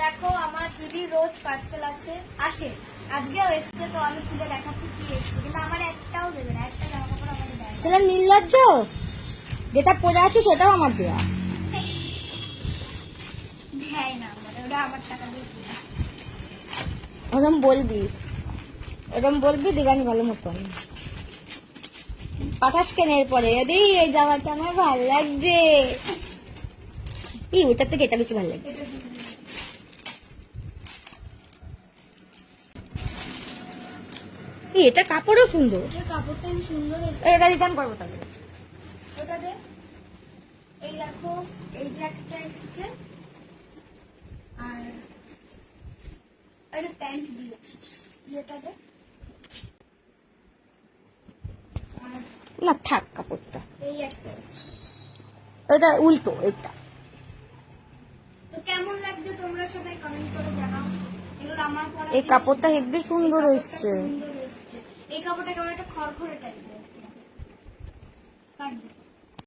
দেখো আমার দিদি রোজ পার্সেল আছে আসে। আজকেও এসছে তো আমি খুলে দেখাচ্ছি কি এসছে কিন্তু আমার একটাও দেবে না একটা জামা কাপড় আমাকে দেয় ছেলে নির্লজ্জ? যেটা পরে আছে সেটাও আমার দেওয়া দেয় না ওরা আমার টাকা দিয়ে ওরম বলবি। ওরম বলবি দিবানি ভালো মতন। পাঠাস কেন এরপরে? রে এই জামাটা আমার ভালো লাগছে। এই ওটার থেকে এটা বেশি ভালো লাগছে। এটা এটা কাপড়ও সুন্দর। এটার কাপড়টা আমি সুন্দর এটা রিটার্ন করব তাহলে। ওটা দে। এই দেখো এই জ্যাকেটটা এসছে। আর একটা প্যান্ট দিয়েছিস। ইয়েটা দে। না থাক কাপড়টা। এই একটা। এটা উল্টো এটা। তো কেমন লাগছে তোমরা সবাই কমেন্ট করে জানাও। এই কাপড়টা হেব্বি সুন্দর এসছে। এই কাপড়টা কেমন একটা খড়খড়ে টাইপের